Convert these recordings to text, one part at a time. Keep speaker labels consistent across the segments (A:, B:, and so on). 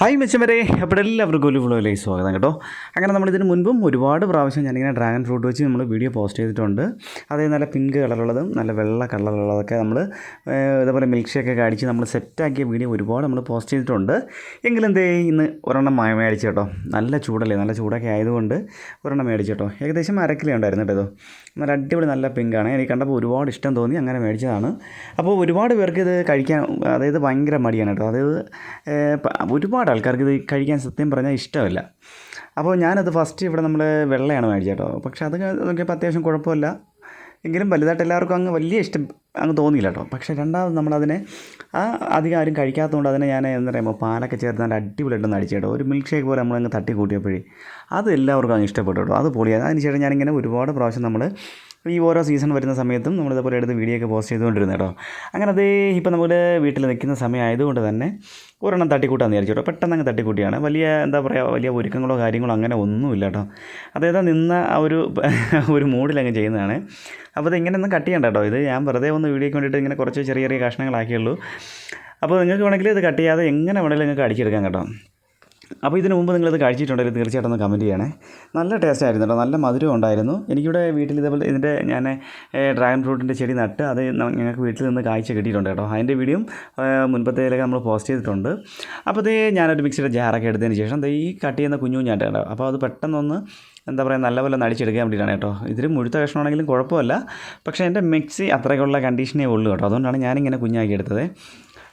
A: Hi മെച്ചമരെ അപ്പോൾ എല്ലാവർക്കും ഒരു വ്ളോഗിലേക്ക് സ്വാഗതം കേട്ടോ. അങ്ങനെ നമ്മൾ ഇതിന് മുൻപും ഒരുപാട് പ്രാവശ്യം ഞാനിങ്ങനെ ഡ്രാഗൺ ഫ്രൂട്ട് വെച്ച് നമ്മൾ വീഡിയോ പോസ്റ്റ് ചെയ്തിട്ടുണ്ട്. അതേ നല്ല പിങ്ക് കളറുള്ളതും നല്ല വെള്ള കളറുള്ളതൊക്കെ നമ്മൾ ഇതേപോലെ മിൽക്ക് ഷേക്ക് ഒക്കെ അടിച്ച് നമ്മൾ സെറ്റാക്കിയ വീഡിയോ ഒരുപാട് നമ്മൾ പോസ്റ്റ് ചെയ്തിട്ടുണ്ട്. എങ്കിലും എന്തേ ഇന്ന് ഒരെണ്ണം മ- മേടിച്ചു കേട്ടോ. നല്ല ചൂടല്ലേ? നല്ല ചൂടൊക്കെ ആയതുകൊണ്ട് ഒരെണ്ണം മേടിച്ചു കേട്ടോ. ഏകദേശം അരക്കിലേ കിലോ ഉണ്ടായിരുന്നു കേട്ടോ നല്ല അടിപൊളി നല്ല പിങ്കാണ് എനിക്ക് കണ്ടപ്പോൾ ഒരുപാട് ഇഷ്ടം തോന്നി അങ്ങനെ മേടിച്ചതാണ്. അപ്പോൾ ഒരുപാട് പേർക്ക് ഇത് കഴിക്കാൻ അതായത് ഭയങ്കര മടിയാണ് കേട്ടോ. അതായത് പ- ഒരുപാട് ആൾക്കാർക്ക് ഇത് കഴിക്കാൻ സത്യം പറഞ്ഞാൽ ഇഷ്ടമല്ല. അപ്പോൾ ഞാനത് ഫസ്റ്റ് ഇവിടെ നമ്മൾ വെള്ളയാണ് മേടിച്ചത് കേട്ടോ. പക്ഷെ അത് നോക്കിയപ്പോൾ അത്യാവശ്യം കുഴപ്പമില്ല. എങ്കിലും വലുതായിട്ട് എല്ലാവർക്കും അങ്ങ് വലിയ ഇഷ്ടം അങ്ങ് തോന്നിയില്ല കേട്ടോ. പക്ഷേ രണ്ടാമത് നമ്മളതിനെ ആ അധികം ആരും കഴിക്കാത്തതുകൊണ്ട് അതിനെ ഞാൻ എന്താ പറയുമ്പോൾ പാലൊക്കെ ചേർത്ത് നല്ല അടിപൊളിയായിട്ടൊന്ന് അടിച്ചു കേട്ടോ. ഒരു മിൽക്ക് ഷേക്ക് പോലെ നമ്മളങ്ങ് തട്ടി കൂട്ടിയപ്പോഴേ അത് എല്ലാവർക്കും അങ്ങ് ഇഷ്ടപ്പെട്ടു കേട്ടോ. അത് പൊളിയാണ് അതിനുശേഷം ഞാനിങ്ങനെ ഒരുപാട് പ്രാവശ്യം നമ്മൾ ഈ ഓരോ സീസൺ വരുന്ന സമയത്തും നമ്മളിതേപോലെ എടുത്ത് വീഡിയോ ഒക്കെ പോസ്റ്റ് ചെയ്തുകൊണ്ടിരുന്നത് കേട്ടോ. അങ്ങനെ അത് ഇപ്പോൾ നമ്മൾ വീട്ടിൽ നിൽക്കുന്ന സമയമായതുകൊണ്ട് തന്നെ ഒരെണ്ണം തട്ടിക്കൂട്ടാന്ന് വിചാരിച്ചു കേട്ടോ. പെട്ടെന്ന് അങ്ങ് തട്ടിക്കൂട്ടിയാണ്. വലിയ എന്താ പറയുക വലിയ ഒരുക്കങ്ങളോ കാര്യങ്ങളോ അങ്ങനെ ഒന്നുമില്ല കേട്ടോ. അതായത് നിന്ന ആ ഒരു ഒരു മൂഡിലങ്ങ് ചെയ്യുന്നതാണ്. അപ്പോൾ ഇത് ഇങ്ങനെ ഒന്നും കട്ട് ചെയ്യണ്ട കേട്ടോ. ഇത് ഞാൻ വെറുതെ ഒന്ന് വീഡിയോയ്ക്ക് വേണ്ടിയിട്ട് ഇങ്ങനെ കുറച്ച് ചെറിയ ചെറിയ കഷ്ണങ്ങളാക്കിയുള്ളൂ. അപ്പോൾ നിങ്ങൾക്ക് വേണമെങ്കിൽ ഇത് കട്ട് ചെയ്യാതെ എങ്ങനെ വേണമെങ്കിലും നിങ്ങൾക്ക് അടിച്ചെടുക്കാം കേട്ടോ. അപ്പോൾ ഇതിന് മുമ്പ് നിങ്ങളിത് കഴിച്ചിട്ടുണ്ടെങ്കിൽ തീർച്ചയായിട്ടും ഒന്ന് കമന്റ് ചെയ്യണേ. നല്ല ടേസ്റ്റ് ആയിരുന്നു കേട്ടോ നല്ല മധുരം ഉണ്ടായിരുന്നു. എനിക്കിവിടെ വീട്ടിൽ ഇതേപോലെ ഇതിന്റെ ഞാൻ ഡ്രാഗൺ ഫ്രൂട്ടിന്റെ ചെടി നട്ട് അത് ഞങ്ങൾക്ക് വീട്ടിൽ നിന്ന് കാഴ്ച കിട്ടിയിട്ടുണ്ട് കേട്ടോ അതിന്റെ വീഡിയോ മുൻപത്തേലൊക്കെ നമ്മൾ പോസ്റ്റ് ചെയ്തിട്ടുണ്ട്. അപ്പോൾ ഇത് ഞാനൊരു മിക്സിയുടെ ജാറൊക്കെ എടുത്തതിന് ശേഷം ഈ കട്ട് ചെയ്യുന്ന കുഞ്ഞു കേട്ടോ അപ്പോൾ അത് പെട്ടെന്നൊന്ന് എന്താ പറയുക നല്ലപോലെ നടിച്ചെടുക്കാൻ വേണ്ടിയിട്ടാണ് കേട്ടോ ഇതിൽ മുഴുത്ത കഷ്ണമാണെങ്കിലും കുഴപ്പമില്ല. പക്ഷേ എന്റെ മിക്സി അത്രയ്ക്കുള്ള കണ്ടീഷനേ ഉള്ളൂ കേട്ടോ അതുകൊണ്ടാണ് ഞാനിങ്ങനെ കുഞ്ഞാക്കി എടുത്തത്.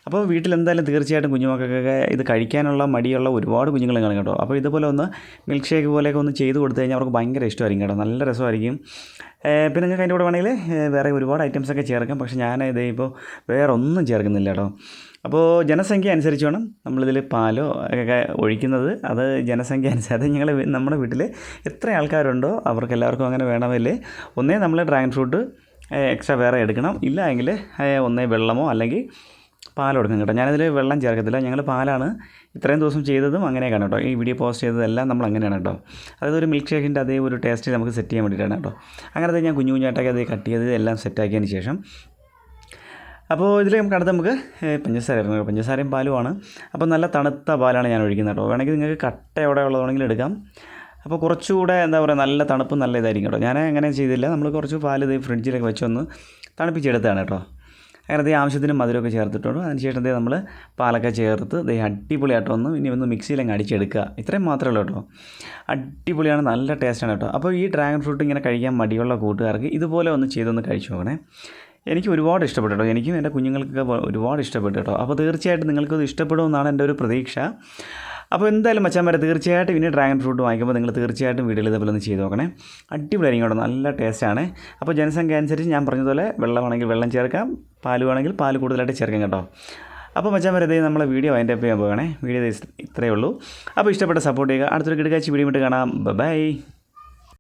A: അപ്പോൾ വീട്ടിൽ എന്തായാലും തീർച്ചയായിട്ടും കുഞ്ഞുമക്കൾക്കൊക്കെ ഇത് കഴിക്കാനുള്ള മടിയുള്ള ഒരുപാട് കുഞ്ഞുങ്ങൾ കാണും കേട്ടോ. അപ്പോൾ ഇതുപോലെ ഒന്ന് മിൽക്ക് ഷേക്ക് പോലെയൊക്കെ ഒന്ന് ചെയ്ത് കൊടുത്തു കഴിഞ്ഞാൽ അവർക്ക് ഭയങ്കര ഇഷ്ടമായിരിക്കും കേട്ടോ. നല്ല രസമായിരിക്കും. പിന്നെ നിങ്ങൾക്ക് അതിന്റെ കൂടെ വേണമെങ്കിൽ വേറെ ഒരുപാട് ഐറ്റംസ് ഒക്കെ ചേർക്കാം. പക്ഷേ ഞാൻ ഇത് ഇപ്പോൾ വേറെ ഒന്നും ചേർക്കുന്നില്ല കേട്ടോ. അപ്പോൾ ജനസംഖ്യ അനുസരിച്ച് വേണം നമ്മളിതിൽ പാലോ ഒക്കെ ഒഴിക്കുന്നത്. അത് ജനസംഖ്യ അനുസരിച്ച് അത് ഞങ്ങൾ നമ്മുടെ വീട്ടിൽ എത്ര ആൾക്കാരുണ്ടോ അവർക്ക് എല്ലാവർക്കും അങ്ങനെ വേണമെങ്കിൽ ഒന്നേ നമ്മൾ ഡ്രാഗൺ ഫ്രൂട്ട് എക്സ്ട്രാ വേറെ എടുക്കണം. ഇല്ല എങ്കിൽ ഒന്നേ വെള്ളമോ അല്ലെങ്കിൽ പാൽ കൊടുക്കും കേട്ടോ. ഞാനതിൽ വെള്ളം ചേർക്കത്തില്ല. ഞങ്ങൾ പാലാണ് ഇത്രയും ദിവസം ചെയ്തതും അങ്ങനെയൊക്കെയാണ് കേട്ടോ. ഈ വീഡിയോ പോസ്റ്റ് ചെയ്തതെല്ലാം നമ്മൾ അങ്ങനെയാണ് കേട്ടോ. അതായത് ഒരു മിൽക്ക് ഷേക്കിന്റെ അതേ ഒരു ടേസ്റ്റ് നമുക്ക് സെറ്റ് ചെയ്യാൻ വേണ്ടിയിട്ടാണ് കേട്ടോ. അങ്ങനത്തെ ഞാൻ കുഞ്ഞു കുഞ്ഞായിട്ടൊക്കെ അത് കട്ട് ചെയ്ത് എല്ലാം സെറ്റാക്കിയതിന് ശേഷം. അപ്പോൾ ഇതിൽ നമുക്ക് അടുത്ത് നമുക്ക് പഞ്ചസാര പഞ്ചസാരയും പാലുമാണ് അപ്പോൾ നല്ല തണുത്ത പാലാണ് ഞാൻ ഒഴിക്കുന്നത് കേട്ടോ. വേണമെങ്കിൽ നിങ്ങൾക്ക് കട്ട എവിടെ ഉള്ളതാണെങ്കിൽ എടുക്കാം. അപ്പോൾ കുറച്ചുകൂടെ എന്താ പറയുക നല്ല തണുപ്പ് നല്ല ഇതായിരിക്കും കേട്ടോ. ഞാൻ അങ്ങനെ ചെയ്തില്ല. നമ്മൾ കുറച്ച് പാൽ ഇത് ഫ്രിഡ്ജിലൊക്കെ വെച്ചൊന്ന് തണുപ്പിച്ചെടുത്താണ് കേട്ടോ. അങ്ങനെ ദേ ആവശ്യത്തിന് മധുരമൊക്കെ ചേർത്തിട്ടുണ്ട്. അതിനുശേഷം ദേ നമ്മൾ പാലൊക്കെ ചേർത്ത് ദേ അടിപൊളിയായിട്ട് ഒന്ന് ഇനി ഒന്ന് മിക്സിയിലങ്ങ് അടിച്ചെടുക്കുക. ഇത്രയും മാത്രമേ ഉള്ളൂ കേട്ടോ. അടിപൊളിയാണ് നല്ല ടേസ്റ്റാണ് കേട്ടോ. അപ്പോൾ ഈ ഡ്രാഗൺ ഫ്രൂട്ട് ഇങ്ങനെ കഴിക്കാൻ മടിയുള്ള കൂട്ടുകാർക്ക് ഇതുപോലെ ഒന്ന് ചെയ്തൊന്ന് കഴിച്ചു നോക്കണേ. എനിക്ക് ഒരുപാട് ഇഷ്ടപ്പെട്ടു കേട്ടോ. എനിക്കും എന്റെ കുഞ്ഞുങ്ങൾക്കൊക്കെ ഒരുപാട് ഇഷ്ടപ്പെട്ടു കേട്ടോ. അപ്പോൾ തീർച്ചയായിട്ടും നിങ്ങൾക്കത് ഇഷ്ടപ്പെടുമെന്നാണ് എന്റെ ഒരു പ്രതീക്ഷ. അപ്പോൾ എന്തായാലും മച്ചാന്മാരെ തീർച്ചയായിട്ടും ഇനി ഡ്രാഗൺ ഫ്രൂട്ട് വാങ്ങിക്കുമ്പോൾ നിങ്ങൾ തീർച്ചയായിട്ടും വീട്ടിൽ ഇതേപോലെ ഒന്ന് ചെയ്ത് നോക്കണേ. അടിപൊളിയായിരിക്കും കേട്ടോ നല്ല ടേസ്റ്റാണ് അപ്പോൾ ജനസംഖ്യ അനുസരിച്ച് ഞാൻ പറഞ്ഞതുപോലെ വെള്ളമാണെങ്കിൽ വെള്ളം ചേർക്കാം പാൽ വേണമെങ്കിൽ പാൽ കൂടുതലായിട്ട് ചേർക്കാം കേട്ടോ. അപ്പോൾ മച്ചാന്മാരെ ഇതേ നമ്മളെ വീഡിയോ അതിന്റെ ചെയ്യാൻ പോകണേ വീഡിയോ ഇത്രയേ ഉള്ളൂ. അപ്പോൾ ഇഷ്ടപ്പെട്ട സപ്പോർട്ട് ചെയ്യുക. അടുത്തൊരു കിടക്കാച്ചി വീഡിയോ ഇട്ട് കാണാം. ബൈ